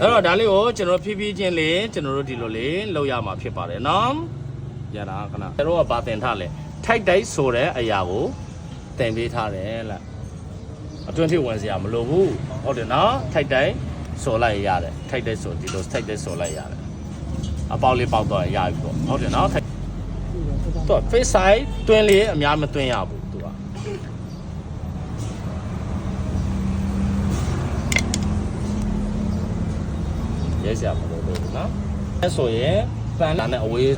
အဲ့တော့ဒါလေးကိုကျွန်တော်ဖြည်းဖြည်းချင်းလေးကျွန်တော်တို့ဒီလိုလေးလုပ်ရမှာဖြစ်ပါတယ်နော်ရတာခဏကျွန်တော်ကဗာတင်ထားလဲထိုက်တိုက်ဆိုတဲ့အရာကိုတင်ပေးထားတယ်လားအတွင်းထိဝင်စရာမလိုဘူးဟုတ်တယ်နော်ထိုက်တိုက်ဆိုလိုက်ရတယ်ထိုက်တိုက်ဆိုဒီလိုထိုက်တိုက်ဆိုလိုက်ရတယ်အပေါက်လေးပေါက်တော့ရပြီပေါ့ဟုတ်တယ်နော်ထိုက်တော့ face side တွင်းလေးအများမတွင်းရဘူးသူက ရဲစရာမလိုလို့နော်အဲဆိုရင်ပန်လာနဲ့အဝေး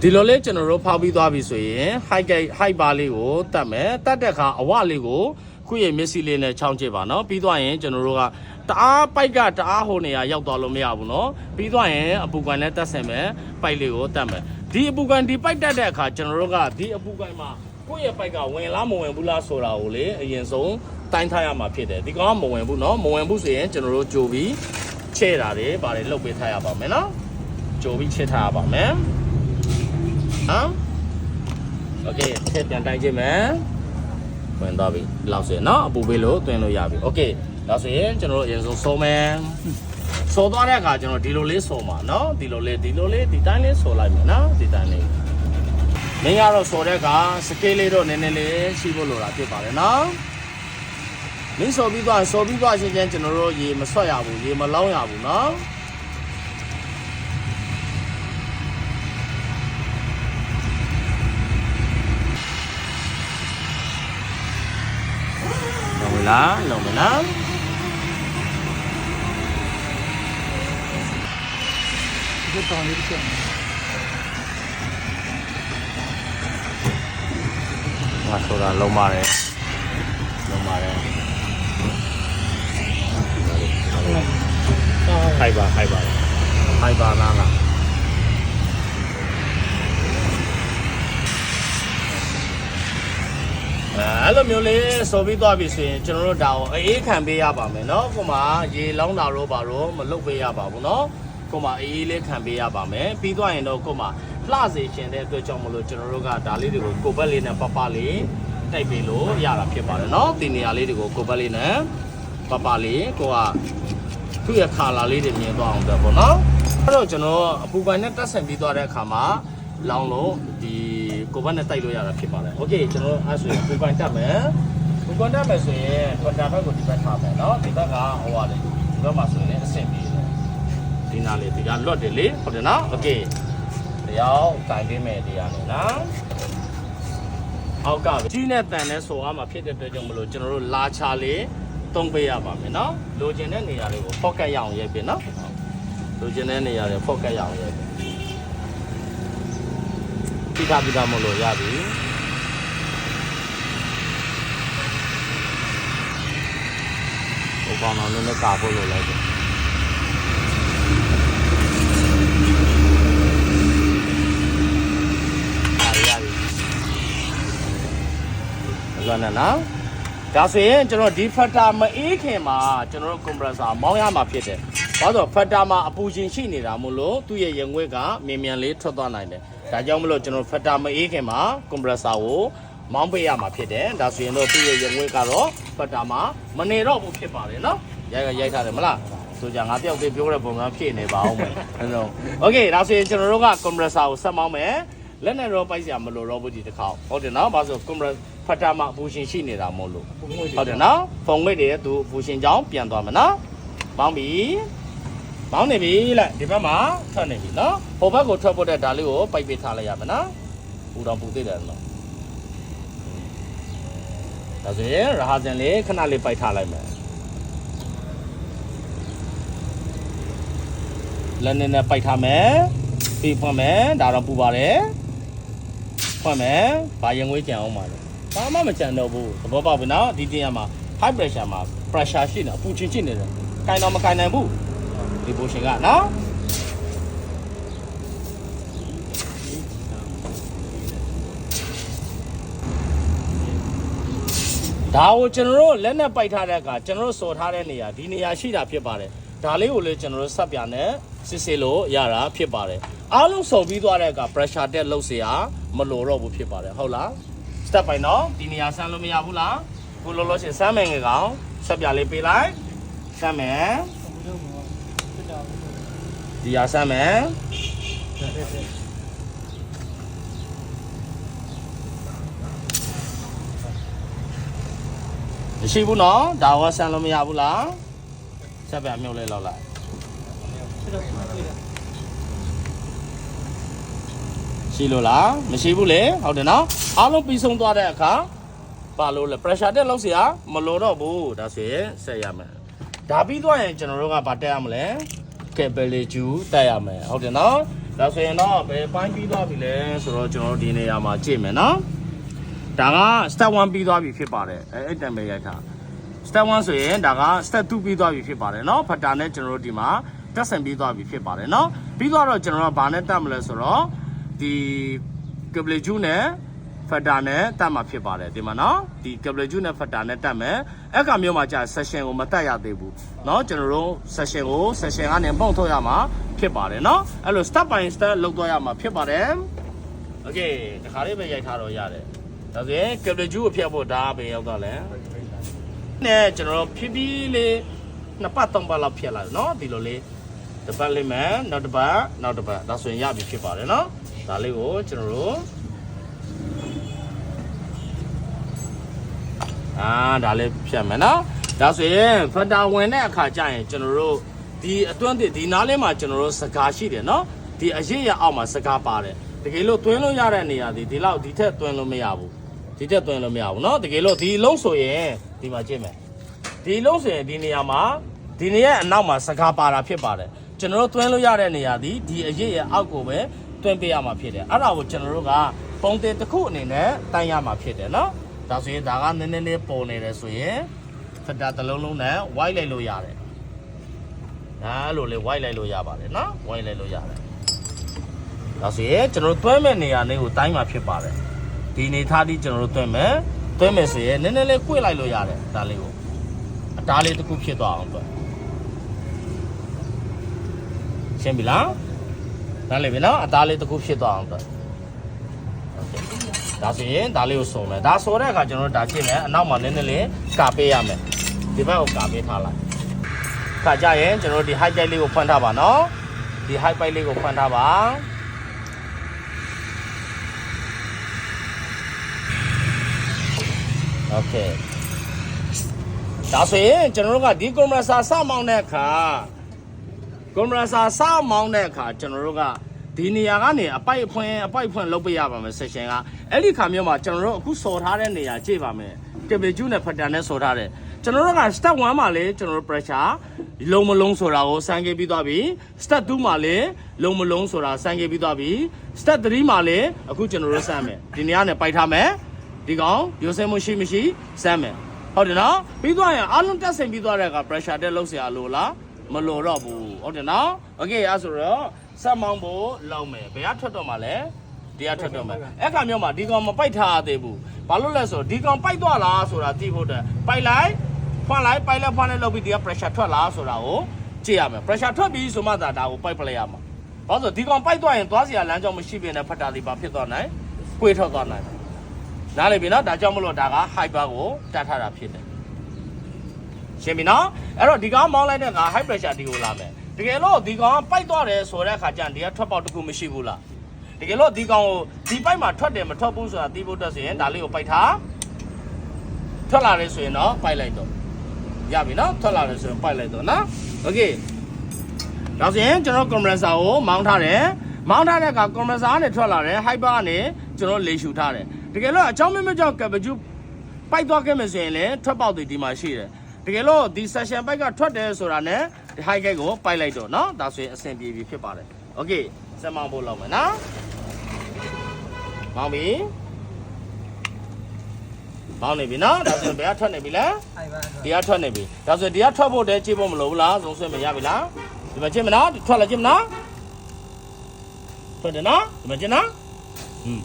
ဒီလိုလေးကျွန်တော်တို့ဖောက်ပြီးသွားပြီဆိုရင် high gate high bar လေးကိုတတ်မယ်တတ်တဲ့အခါအဝလေးကိုခုရဲ့မျက်စိလေးနဲ့ချောင်းကြည့်ပါနော်ပြီးသွားရင်ကျွန်တော်တို့ကတအားပိုက်ကတအားဟိုနေရာရောက်သွားလို့မရဘူးနော်ပြီးသွားရင်အပူကန်နဲ့တက်ဆင်မယ်ပိုက်လေးကိုတတ်မယ်ဒီအပူကန်ဒီပိုက်တက်တဲ့အခါကျွန်တော်တို့ကဒီအပူကန်မှာကိုယ့်ရဲ့ပိုက်ကဝင်လားမဝင်ဘူးလားဆိုတာကိုလေအရင်ဆုံးတိုင်းထားရမှာဖြစ်တယ်ဒီကောင်ကမဝင်ဘူးနော်မဝင်ဘူးဆိုရင်ကျွန်တော်တို့ကြိုပြီး ချဲ့တာတွေဗာတွေလုတ်ပေးထားရပါမယ်နော်ကြိုပြီးချဲ့ထားရပါမယ်ဟမ်โอเคချဲ့ပြန်တိုင်းချင်းမယ်ဝင်သွားပြီဒီလောက်ဆိုရင်နော်အပူပေးလို့တွင်လို့ရပြီโอเคဒါဆိုရင်ကျွန်တော်တို့အရင်ဆုံးစောမယ်စောသွားတဲ့အခါကျွန်တော်ဒီလိုလေးစောမှာနော်ဒီလိုလေးဒီလိုလေးဒီတိုင်းလေးစောလိုက်မယ်နော်ဒီတိုင်းလေးမင်းကတော့စောတဲ့အခါစကေးလေးတော့နည်းနည်းလေးရှိဖို့လိုတာဖြစ်ပါတယ်နော် မင်းစော်ပြီးသွားစော်ပြီးသွားချင်းချင်းကျွန်တော်တို့ရေမဆွတ်ရဘူးရေမလောင်းရဘူးเนาะလုံးမလားလုံးမလား ဒီတောင်းလေးချက် ငါဆိုတာလုံးပါတယ်လုံးပါတယ် က်ပါခိုက်ပါခိုက်ပါလားလားအဲအဲ့လိုမျိုးလေးစော်ပြီးသွားပြီဆိုရင်ကျွန်တော်တို့ဒါကိုအေးခံပေးရပါမယ်เนาะကိုမရေလောင်းတာတော့ပါတော့မလုပ်ပေးရပါဘူးเนาะကိုမအေးလေးခံပေးရပါမယ်ပြီးသွားရင်တော့ကိုမလှစေခြင်းတဲ့အတွက်ကြောင့်မလို့ကျွန်တော်တို့ကဒါလေးတွေကိုကိုဘက်လေးနဲ့ပပလေးတိုက်ပေးလို့ရတာဖြစ်ပါတယ်เนาะဒီနေရာလေးတွေကိုကိုဘက်လေးနဲ့ပပလေးကိုက သူ့ရဲ့ခါလာလေးတွေမြင်သွားအောင်ပဲပေါ့နော်အဲ့တော့ကျွန်တော်အပူပိုင်းနဲ့တက်ဆင်ပြီးသွားတဲ့အခါမှာလောင်းလို့ဒီကိုဘက်နဲ့တိုက်လို့ရတာဖြစ်ပါတယ်โอเคကျွန်တော်အဲ့ဆိုရင်အပူပိုင်းတက်မယ်အပူပိုင်းတက်မယ်ဆိုရင်ထွန်တာဘက်ကိုဒီဘက်ထားမယ်เนาะဒီဘက်ကဟိုရတယ်ဒီဘက်မှာဆိုရင်လည်းအဆင်ပြေတယ်ဒီနာလေးဒီကလွတ်တယ်လေဟုတ်တယ်နော်โอเคတရားကင်ပေးမယ်တရားနဲ့နော်အောက်ကကြီးနဲ့တန်နဲ့ဆိုအားမှာဖြစ်တဲ့အတွက်ကြောင့်မလို့ကျွန်တော်တို့လာချလေး တုံးပေးရပါမယ်နော်လိုချင်တဲ့နေရာတွေကို focus ရအောင်ရေးပြီနော်လိုချင်တဲ့နေရာတွေ focus ရအောင်ရေးပြီပြီးသားပြီးသားမလို့ရပြီဟိုကောင်တော့လည်းလည်းကာဖို့လို့လိုက်တယ်အားရပြီလွန်နေနော် ဒါဆိုရင်ကျွန်တော်ဒီဖက်တာမအေးခင်မှာကျွန်တော်တို့ကွန်ပရက်ဆာမောင်းရမှာဖြစ်တယ်။ဘာလို့ဖက်တာမှာအပူရှင်ရှိနေတာမို့လို့သူ့ရဲ့ရင်ငွေ့ကမြန်မြန်လေးထွက်သွားနိုင်တယ်။ဒါကြောင့်မလို့ကျွန်တော်ဖက်တာမအေးခင်မှာကွန်ပရက်ဆာကိုမောင်းပေးရမှာဖြစ်တယ်။ဒါဆိုရင်တော့သူ့ရဲ့ရင်ငွေ့ကတော့ဖက်တာမှာမနေတော့ဘူးဖြစ်ပါတယ်နော်။ရိုက်ရိုက်ထားတယ်မလား။ဆိုကြငါတယောက်တည်းပြောတဲ့ပုံစံဖြစ်နေပါအောင်မယ်။အဲ့တော့ Okay ဒါဆိုရင်ကျွန်တော်တို့ကကွန်ပရက်ဆာကိုဆက်မောင်းမယ်။လက်နဲ့တော့ပိုက်စရာမလိုတော့ဘူးဒီတစ်ခါ။ဟုတ်တယ်နော်။ဘာလို့ကွန်ပရက် ဖက်တာမှာအပူရှင်ရှိနေတာမို့လို့ပုံငွေဟုတ်တယ်နော်ဖုံငွေ့တွေသူဘူရှင်ကြောင်းပြန်သွားမယ်နော်ပေါင်းပြီပေါင်းနေပြီလိုက်ဒီဘက်မှာထွက်နေပြီနော်ဟိုဘက်ကိုထွက်ဖို့တဲ့ဒါလေးကိုပိုက်ပေးထားလိုက်ရမယ်နော်ပူတော့ပူသေးတယ်နော်ဒါဆိုရင်ရဟာဇန်လေးခဏလေးပိုက်ထားလိုက်မယ်လက်နဲ့နဲ့ပိုက်ထားမယ်ပြီးဖွင့်မယ်ဒါတော့ပူပါတယ်ဖွင့်မယ်ဘာရင်ငွေးကြံအောင်ပါလဲ ဘာမှမကြံတော့ဘူးသဘောပေါက်ပြီနော်ဒီတင်ရမှာ high pressure မှာ pressure ရှိနေအပူချင်းချင်းနေတယ်ကင်တော့မကင်နိုင်ဘူးဒီဘူရှင်ကနော်ဒါကိုကျွန်တော်တို့လက်နဲ့ပိုက်ထားတဲ့အခါကျွန်တော်တို့စော်ထားတဲ့နေရာဒီနေရာရှိတာဖြစ်ပါတယ်ဒါလေးကိုလည်းကျွန်တော်တို့ဆက်ပြနဲ့စစ်စစ်လို့ရတာဖြစ်ပါတယ်အားလုံးစော်ပြီးသွားတဲ့အခါ pressure တက်လို့เสียမလိုတော့ဘူးဖြစ်ပါတယ်ဟုတ်လား step ပိုင်းတော့ဒီနေရာဆန်းလို့မရဘူးလားခုလောလောဆယ်ဆန်းမယ်ငယ်ကောင်ဆက်ပြလေးပေးလိုက်ဆန်းမယ်ဒီရဆမ်းမယ်ဒါတဲ့တဲ့မရှိဘူးနော်ဒါကဆမ်းလို့မရဘူးလားဆက်ပြန်မြုပ်လေးလောက်လိုက် ဆက်တော့တွေ့တယ် ရှိလို့လားမရှိဘူးလေဟုတ်တယ်နော်အားလုံးပြီးဆုံးသွားတဲ့အခါပါလို့လဲ pressure တက်လောက်เสียမလိုတော့ဘူးဒါဆိုရင်ဆက်ရမယ်ဒါပြီးသွားရင်ကျွန်တော်တို့ကဗတ်တက်ရမလဲ capillary juice တက်ရမယ်ဟုတ်တယ်နော်ဒါဆိုရင်တော့ဘယ်ပိုင်းပြီးသွားပြီလဲဆိုတော့ကျွန်တော်တို့ဒီနေရာမှာကြည့်မယ်နော်ဒါက step 1ပြီးသွားပြီဖြစ်ပါတယ်အဲအဲ့တံပဲရိုက်ခါ step 1ဆိုရင်ဒါက step 2ပြီးသွားပြီဖြစ်ပါတယ်เนาะဖတ်တာနဲ့ကျွန်တော်တို့ဒီမှာတက်ဆန်ပြီးသွားပြီဖြစ်ပါတယ်เนาะပြီးသွားတော့ကျွန်တော်တို့ကဘာနဲ့တက်မလဲဆိုတော့ ဒီကပလီဂျူးနဲ့ဖတ်တာနဲ့တက်မှာဖြစ်ပါတယ်ဒီမှာเนาะဒီကပလီဂျူးနဲ့ဖတ်တာနဲ့တက်မယ်အဲ့ကမျိုးမှာကြာ session ကိုမတက်ရသေးဘူးเนาะကျွန်တော်တို့ session ကို session ကနေပုံထုတ်ရမှာဖြစ်ပါတယ်เนาะအဲ့လို step by step လုပ်သွားရမှာဖြစ်ပါတယ် โอเคတခါလေးပဲရိုက်ထားတော့ရတယ်ဒါဆိုရင်ကပလီဂျူးကိုဖျက်ဖို့ဒါပဲရောက်တော့လဲ နဲ့ကျွန်တော်တို့ဖြည်းဖြည်းလေးနှစ်ပတ်သုံးပတ်လောက်ဖြစ်လာတယ်เนาะဒီလိုလေးတစ်ပတ်လေးမယ်နောက်တစ်ပတ်နောက်တစ်ပတ်ဒါဆိုရင်ရပြီဖြစ်ပါတယ်เนาะ ဒါလေးကိုကျွန်တော်တို့အာဒါလေးဖြတ်မယ်เนาะဒါဆိုရင်ဖတ်တာဝင်တဲ့အခါကျရင်ကျွန်တော်တို့ဒီအတွန်းတစ်ဒီနားလေးမှာကျွန်တော်တို့စကားရှိတယ်เนาะဒီအရေးရအောက်မှာစကားပါတယ်တကယ်လို့တွင်းလို့ရတဲ့နေရာဒီဒီလောက်ဒီထက်တွင်းလို့မရဘူးဒီထက်တွင်းလို့မရဘူးเนาะတကယ်လို့ဒီအလုံးဆိုရင်ဒီမှာကြည့်မယ် ဒီလုံးဆိုရင်ဒီနေရာမှာဒီနေရာအနောက်မှာစကားပါတာဖြစ်ပါတယ်ကျွန်တော်တို့တွင်းလို့ရတဲ့နေရာဒီဒီအရေးရဲ့အောက်ကိုပဲ တွင်းပေးရမှာဖြစ်တယ်အဲ့ဒါကိုကျွန်တော်တို့ကပုံတင်တစ်ခုအနေနဲ့တိုင်ရမှာဖြစ်တယ်နော်ဒါဆိုရင်ဒါကနည်းနည်းလေးပုံနေတယ်ဆိုရင်ဖတာတစ်လုံးလုံးနဲ့ white လိုက်လို့ရတယ်ဒါလိုလေ white လိုက်လို့ရပါတယ်နော် white လိုက်လို့ရတယ်ဒါဆိုရင်ကျွန်တော်တို့တွင်းမဲ့နေရာလေးကိုတိုင်းမှာဖြစ်ပါတယ်ဒီနေသားဒီကျွန်တော်တို့တွင်းမဲ့တွင်းမဲ့ဆိုရင်နည်းနည်းလေး꿰လိုက်လို့ရတယ်ဒါလေးကိုအတားလေးတစ်ခုဖြစ်သွားအောင်အတွက်ရှင်းပြီလား နားလည်ပြီနော်အတားလေးတစ်ခုဖြစ်သွားအောင်အတွက်โอเคဒါဆိုရင်ဒါလေးကိုစုံမယ်ဒါဆိုတဲ့အခါကျွန်တော်တို့ဒါကြည့်မယ်အနောက်မှာနည်းနည်းလေးကာပေးရမယ်ဒီဘက်ကိုကာပေးထားလိုက်ခါကြရင်ကျွန်တော်တို့ဒီ high pipe လေးကိုဖွင့်ထားပါနော်ဒီ high pipe လေးကိုဖွင့်ထားပါโอเค ဒါဆိုရင်ကျွန်တော်တို့ကဒီကွန်ပရက်ဆာစမောင်းတဲ့အခါ ကွန်ပရက်ဆာစောက်မောင်းတဲ့အခါကျွန်တော်တို့ကဒီနေရာကနေအပိုက်အဖွင့်အပိုက်ဖွင့်လုပ်ပြရပါမယ် session ကအဲ့ဒီခါမျိုးမှာကျွန်တော်တို့အခုစော်ထားတဲ့နေရာကြည့်ပါမယ်ကေဗီကျူးနဲ့ဖက်တန်နဲ့စော်ထားတယ်ကျွန်တော်တို့က step 1မှာလေကျွန်တော်တို့ pressure လုံမလုံးဆိုတာကိုစမ်းခဲ့ပြီးသွားပြီ step 2မှာလေလုံမလုံးဆိုတာစမ်းခဲ့ပြီးသွားပြီ step 3မှာလေအခုကျွန်တော်တို့စမ်းမယ်ဒီနေရာနဲ့ပိုက်ထားမယ်ဒီကောင်ရိုးစဲမှုရှိမရှိစမ်းမယ်ဟုတ်တယ်နော်ပြီးသွားရင်အလုံးတက်ဆင်ပြီးသွားတဲ့အခါ pressure တက်လို့ဆရာလို့လား မလိုတော့ဘူးဟုတ်တယ်နော်โอเคအဲဆိုတော့ဆက်မောင်းဖို့လောက်မယ်ဘယ်ကထွက်တော့မှာလဲဒီကထွက်တော့မှာအဲ့ခါမျိုးမှာဒီကောင်မပိုက်ထားရသေးဘူးဘာလို့လဲဆိုတော့ဒီကောင်ပိုက်သွားလားဆိုတာသိဖို့တဲ့ပိုက်လိုက်ဖွင့်လိုက်ပိုက်လိုက်ဖွင့်လိုက်လုပ်ပြီးဒီက pressure ထွက်လားဆိုတာကိုကြည့်ရမယ် pressure ထွက်ပြီးဆိုမှသာဒါကိုပိုက်ပလိုက်ရမှာဘာလို့ဆိုဒီကောင်ပိုက်သွားရင်သွားเสียလမ်းကြောင်းမရှိပြနေဖတ်တာဒီပါဖြစ်သွားနိုင်ကိုထွက်သွားနိုင်နားလည်ပြီနော်ဒါကြောင့်မလို့ဒါက hyper ကိုတတ်ထားတာဖြစ်တယ် ရှင်းပြီနော်အဲ့တော့ဒီကောင်မောင်းလိုက်တဲ့က high pressure ဒီကိုလာမယ်တကယ်လို့ဒီကောင်ကပိုက်သွားတယ်ဆိုတဲ့အခါကျရင်ဒီကထွက်ပေါက်တစ်ခုမရှိဘူးလားတကယ်လို့ဒီကောင်ကိုဒီပိုက်မှာထွက်တယ်မထွက်ဘူးဆိုတာသိဖို့တက်ဆိုရင်ဒါလေးကိုပိုက်ထားထွက်လာတယ်ဆိုရင်တော့ပိုက်လိုက်တော့ရပြီနော်ထွက်လာတယ်ဆိုရင်ပိုက်လိုက်တော့နော်โอเคဒါဆိုရင်ကျွန်တော် compressor ကိုမောင်းထားတယ်မောင်းထားတဲ့အခါ compressor ကနေထွက်လာတယ် hyper ကနေကျွန်တော်လေရှူထားတယ်တကယ်လို့အကြောင်းမမကြောင့် capacity ပိုက်သွားခဲ့မယ်ဆိုရင်လည်းထွက်ပေါက်တွေဒီမှာရှိတယ် တကယ်လို့ဒီ session ပိုက်ကထွက်တယ်ဆိုတာနဲ့ဒီ high gate ကိုပိုက်လိုက်တော့เนาะဒါဆိုရင်အဆင်ပြေပြီဖြစ်ပါတယ်โอเคစက်မောင်းဖို့လောက်မယ်နော်မောင်းပြီမောင်းနေပြီနော်ဒါဆိုရင်ဘယ်ကထွက်နေပြီလဲ အိုင်ပါ ဒီကထွက်နေပြီဒါဆိုဒီကထွက်ဖို့တည်းကြည့်ဖို့မလိုဘူးလားသုံးဆွဲမရပြီလားဒီမှာကြည့်မလားထွက်လာကြည့်မလားထွက်တယ်နော်ဒီမှာကြည့်နော်ဟွန်း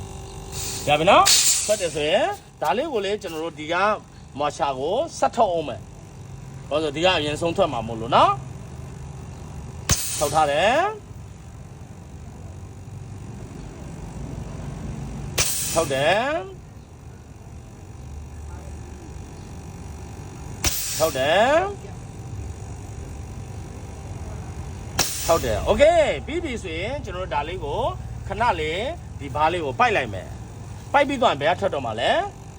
ရပြီနော်ထွက်တယ်ဆိုရင်ဒါလေးကိုလေကျွန်တော်တို့ဒီကမော်ရှာကိုဆက်ထုတ်အောင်မယ် ဘာလို့ဆိုဒီကအရင်ဆုံးထွက်မှာမို့လို့နော်ထုတ်ထားတယ်ထုတ်တယ်ထုတ်တယ် ဟုတ်တယ်โอเคပြီးပြီဆိုရင်ကျွန်တော်တို့ဒါလေးကိုခဏလေးဒီဘားလေးကိုပိုက်လိုက်မယ်ပိုက်ပြီးတော့ဘယ်ကထွက်တော့မှာလဲ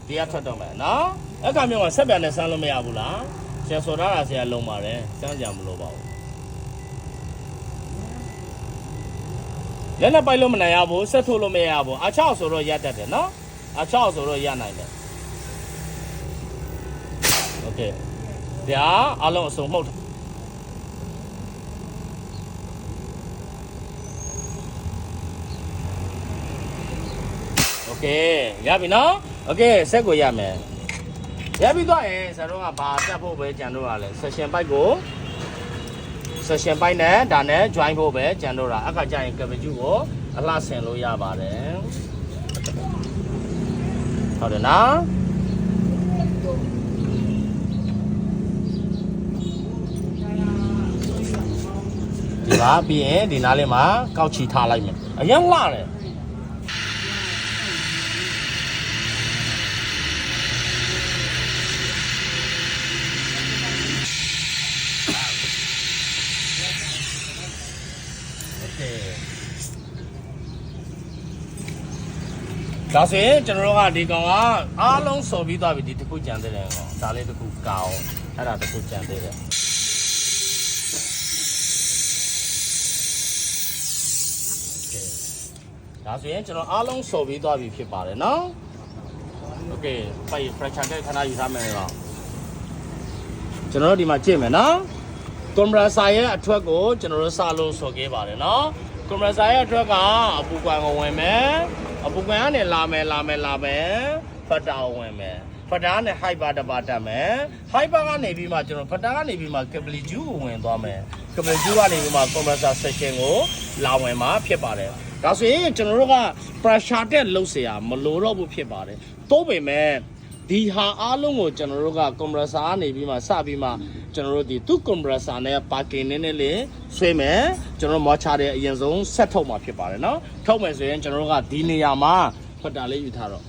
ဒီကထွက်တော့မယ်နော်အဲ့ကမျိုးကဆက်ပြန်နဲ့ဆန်းလို့မရဘူးလားဆ ရာစော်ထားတာဆရာလုံးပါတယ်စမ်းကြမလို့ပါဘူးလက်နဲ့ပိုက်လို့မနိုင်ရဘူးဆက်ထုတ်လို့မရဘူးအချောက်ဆိုတော့ရတတ်တယ်နော်အချောက်ဆိုတော့ရနိုင်တယ်โอเคဒါအလုံးအစုံမှုတ် โอเคရပြီနော်โอเคဆက်ကိုရမယ် ရပြီတော့ရင်ဇာတော့ကဘာတက်ဖို့ပဲကြံတော့ရလဲ session ပိုက်ကို session ပိုက်နဲ့ဒါနဲ့ join ဖို့ပဲကြံတော့တာအခါကျရင် cabbage ကိုအလှဆင်လို့ရပါတယ်ဟုတ်တယ်နော်ဒီပါပြီးရင်ဒီနားလေးမှာကောက်ချီထားလိုက်မယ်အရင်လှတယ် ဒါဆိုရင်ကျွန်တော်တို့ကဒီကောင်ကအားလုံးစော်ပြီးသွားပြီဒီတစ်ခုကြံသေးတယ်ကောင်ဒါလေးတစ်ခုကောင်းအဲ့ဒါတစ်ခုကြံသေးတယ်โอเคဒါဆိုရင်ကျွန်တော်အားလုံးစော်ပြီးသွားပြီဖြစ်ပါတယ်နော်โอเคပိုက် fracture တဲ့ခဏယူထားမယ်ကောင်ကျွန်တော်တို့ဒီမှာကြည့်မယ်နော် ကွန်ပရက်ဆာရဲ့အထွက်ကိုကျွန်တော်တို့စလို့ဆိုခဲ့ပါတယ်နော်ကွန်ပရက်ဆာရဲ့အထွက်ကအပူကွမ်ကိုဝင်မယ် အပူကွမ်ကနေလာမယ်လာမယ်လာမယ်ဖတ်တာကိုဝင်မယ်ဖတ်တာကနေဟိုက်ပါတစ်ပါတက်မယ်ဟိုက်ပါကနေပြီးမှကျွန်တော်ဖတ်တာကနေပြီးမှကပလီဂျူးကိုဝင်သွားမယ်ကပလီဂျူးကနေပြီးမှကွန်ပရက်ဆာ section ကိုလာဝင်မှာဖြစ်ပါတယ်ဒါဆိုရင်ကျွန်တော်တို့က pressure တက်လှုပ်เสียမလိုတော့ဘူးဖြစ်ပါတယ်တိုးပေမဲ့ ဒီဟာအားလုံးကိုကျွန်တော်တို့ကကွန်ပရက်ဆာကနေပြီးမှစပြီးမှကျွန်တော်တို့ဒီသူ့ကွန်ပရက်ဆာနဲ့ပါကင်နည်းနည်းလေးဆွဲမယ်ကျွန်တော်မောချတဲ့အရင်ဆုံးဆက်ထုတ်မှာဖြစ်ပါတယ်နော်ထုတ်မယ်ဆိုရင်ကျွန်တော်တို့ကဒီနေရာမှာဖတ်တာလေးယူထားတော့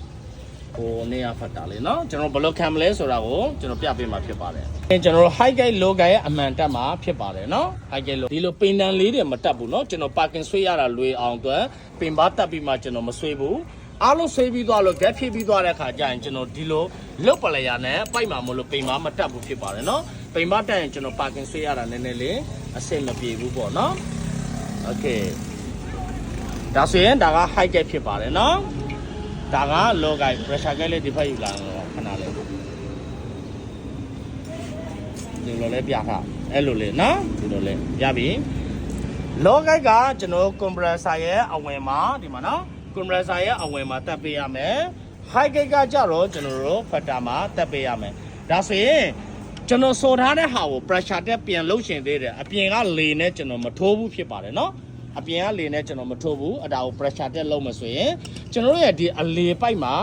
ဟိုနေရာဖတ်တာလေးနော်ကျွန်တော်ဘလော့ခံမလဲဆိုတာကိုကျွန်တော်ပြပေးမှာဖြစ်ပါတယ်ကျွန်တော်တို့ high guide low guide ရဲ့အမှန်တက်မှာဖြစ်ပါတယ်နော် high guide low ဒီလိုပင်တန်လေးတွေမတက်ဘူးနော်ကျွန်တော် parking ဆွဲရတာလွေအောင်အတွက်ပင်ပါတက်ပြီးမှကျွန်တော်မဆွဲဘူး အားလုံးဆွေးပြီးသွားလို့ gap ဖြစ်ပြီးသွားတဲ့ခါကျရင်ကျွန်တော်ဒီလိုလုတ်ပလျာနဲ့ပိုက်မှာမလို့ပိန်မမတက်ဘူးဖြစ်ပါတယ်နော်ပိန်မတက်ရင်ကျွန်တော်ပါကင်ဆွေးရတာနည်းနည်းလေးအဆင်မပြေဘူးပေါ့နော်โอเคဒါဆိုရင်ဒါက high gap ဖြစ်ပါတယ်နော်ဒါက low gap pressure gap လေးဒီဖက်ယူလာတော့ခဏလေးဒီလိုလေးပြထားအဲ့လိုလေးနော်ဒီလိုလေးရပြီ လောဂိုက်ကကျွန်တော်ကွန်ပရက်ဆာရဲ့အဝင်မှာဒီမှာနော် ကွန်ပရက်ဆာရဲ့အဝင်မှာတက်ပေးရမယ်ဟိုက်ဂိတ်ကကြတော့ကျွန်တော်တို့ဖက်တာမှာတက်ပေးရမယ်ဒါဆိုရင်ကျွန်တော်ဆိုထားတဲ့ဟာကို pressure တက်ပြန်လှုပ်ရှင်သေးတယ်အပြင်ကလေနဲ့ကျွန်တော်မထိုးဘူးဖြစ်ပါတယ်နော်အပြင်ကလေနဲ့ကျွန်တော်မထိုးဘူးအဒါကို pressure တက်လှုပ်မှဆိုရင်ကျွန်တော်တို့ရဲ့ဒီအလေပိုက်မှာ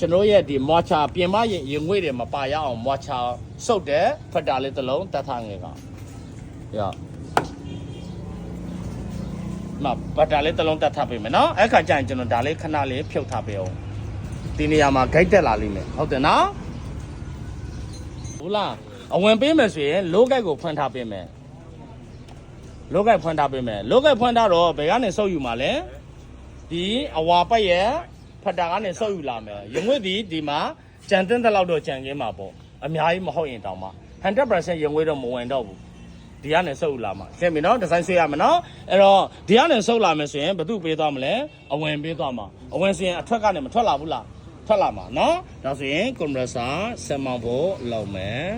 ကျွန်တော်ရဲ့ဒီမွာချာပြင်မရင်ရင်ငွေ့တွေမပါရအောင်မွာချာစုပ်တဲ့ဖက်တာလေးတစ်လုံးတက်ထားငယ်ကောင်ရ မဘတ်တာလေးတစ်လုံးတက်ထားပေးမယ်နော်အဲ့ခါကျရင်ကျွန်တော်ဒါလေးခဏလေးဖြုတ်ထားပေးအောင်ဒီနေရာမှာဂိတ်တက်လာလိမ့်မယ်ဟုတ်တယ်နော်ဟုတ်လားအဝင်ပေးမယ်ဆိုရင်လိုဂိတ်ကိုဖွင့်ထားပေးမယ်လိုဂိတ်ဖွင့်ထားပေးမယ်လိုဂိတ်ဖွင့်ထားတော့ဘယ်ကနေစုပ်ယူမှာလဲဒီအဝါပတ်ရဲ့ဖတ်တာကနေစုပ်ယူလာမယ်ရုံဝစ်ဒီဒီမှာကြံတင်းတဲ့လောက်တော့ကြံခင်းမှာပေါ့အများကြီးမဟုတ်ရင်တောင်မှ100%ရုံဝစ်တော့မဝင်တော့ဘူး ဒီကနေဆုပ်လာမှာရှင်းပြီနော်ဒီဇိုင်းဆွေးရမှာနော်အဲ့တော့ဒီကနေဆုပ်လာမယ်ဆိုရင်ဘသူပေးသွားမလဲအဝင်ပေးသွားမှာအဝင်ဆိုရင်အထွက်ကနေမထွက်လာဘူးလားထွက်လာမှာနော်ဒါဆိုရင်ကွန်ပရက်ဆာဆက်မောင်းဖို့လုပ်မယ်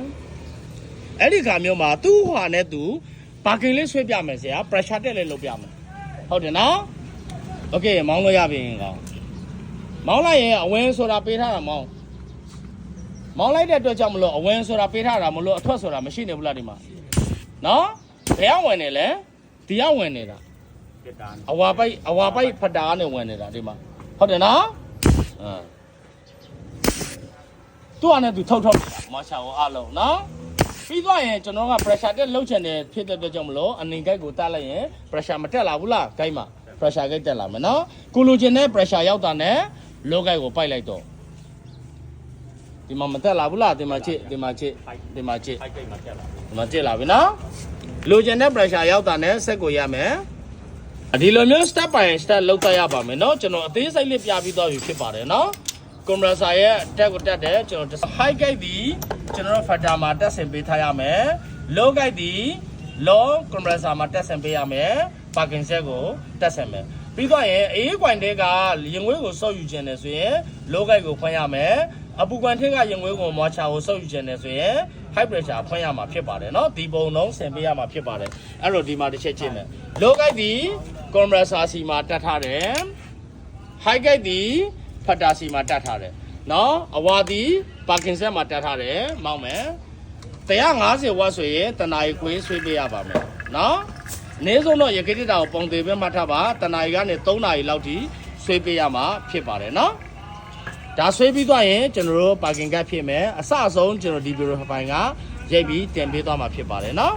အဲ့ဒီကမျိုးမှာသူ့ဟာနဲ့သူဘာကင်လေးဆွဲပြမယ်ဆရာ pressure တက်လေးလုပ်ပြမယ်ဟုတ်တယ်နော် okay မောင်းလို့ရပြီကောင်းမောင်းလိုက်ရင်အဝင်ဆိုတာပေးထားတာမောင်းမောင်းလိုက်တဲ့အတွက်ကြောင့်မလို့အဝင်ဆိုတာပေးထားတာမလို့အထွက်ဆိုတာမရှိနေဘူးလားဒီမှာ နော်ဘယ်ကဝင်နေလဲဒီကဝင်နေတာပြတာအဝါပိုက်အဝါပိုက်ဖတာကနေဝင်နေတာဒီမှာဟုတ်တယ်နော်အင်းသူကလည်းသူထုတ်ထုတ်နေတာမချာကိုအလုံးနော်ပြီးသွားရင်ကျွန်တော်က pressure တက်လှုပ်ချင်တယ်ဖြစ်တဲ့အတွက်ကြောင့်မလို့အနေဂိတ်ကိုတက်လိုက်ရင် pressure မတက်လာဘူးလားဂိတ်မှာ pressure ဂိတ်တက်လာမယ်နော်ကိုလိုချင်တဲ့ pressure ရောက်တာနဲ့ low ဂိတ်ကိုပိုက်လိုက်တော့ဒီမှာမတက်လာဘူးလားဒီမှာချစ်ဒီမှာချစ်ဒီမှာချစ်ဖိုက်ကိတ်မှာတက်လာ ဒီမှာကြည့်လာပြီနော် လိုချင်တဲ့ pressure ရောက်တာနဲ့ဆက်ကိုရမယ်ဒီလိုမျိုး step by step လောက်တတ်ရပါမယ်เนาะကျွန်တော်အသေးစိတ်လေးပြပြီးတော့ပြီဖြစ်ပါတယ်เนาะ compressor ရဲ့တက်ကိုတက်တယ်ကျွန်တော် high gate ဒီကျွန်တော်တို့ factor မှာတက်ဆင်ပေးထားရမယ် low gate ဒီ low compressor မှာတက်ဆင်ပေးရမယ် parking set ကိုတက်ဆင်မယ်ပြီးတော့ရင်အေးကွိုင်တဲကရင်ငွေးကိုစောက်ယူခြင်းတယ်ဆိုရင် low gate ကိုဖွင့်ရမယ်အပူကွန်ထက်ကရင်ငွေးကိုမွာချာကိုစောက်ယူခြင်းတယ်ဆိုရင် high pressure ဖွင့်ရမှာဖြစ်ပါတယ်เนาะဒီပုံလုံးဆင်ပေးရမှာဖြစ်ပါတယ်အဲ့တော့ဒီမှာတစ်ချက်ချင်းမယ် low gate ဒီ compressor စီမှာတက်ထားတယ် high gate ဒီဖတ်တာစီမှာတက်ထားတယ်เนาะအဝါဒီပါကင်ဆက်မှာတက်ထားတယ်မောင်းမယ်150ဝတ်ဆိုရင်တနာရီခွေးဆွေးပေးရပါမယ်เนาะအနည်းဆုံးတော့ရခိတတာကိုပုံသေးပဲမှတ်ထားပါတနာရီကနေ3နာရီလောက်ထိဆွေးပေးရမှာဖြစ်ပါတယ်เนาะ ဒါဆွဲပြီးသွားရင်ကျွန်တော်တို့ parking gap ဖြစ်မယ်အစဆုံးကျွန်တော်ဒီ bureau ဖိုင်ကရိုက်ပြီးတင်ပေးသွားမှာဖြစ်ပါတယ်နော်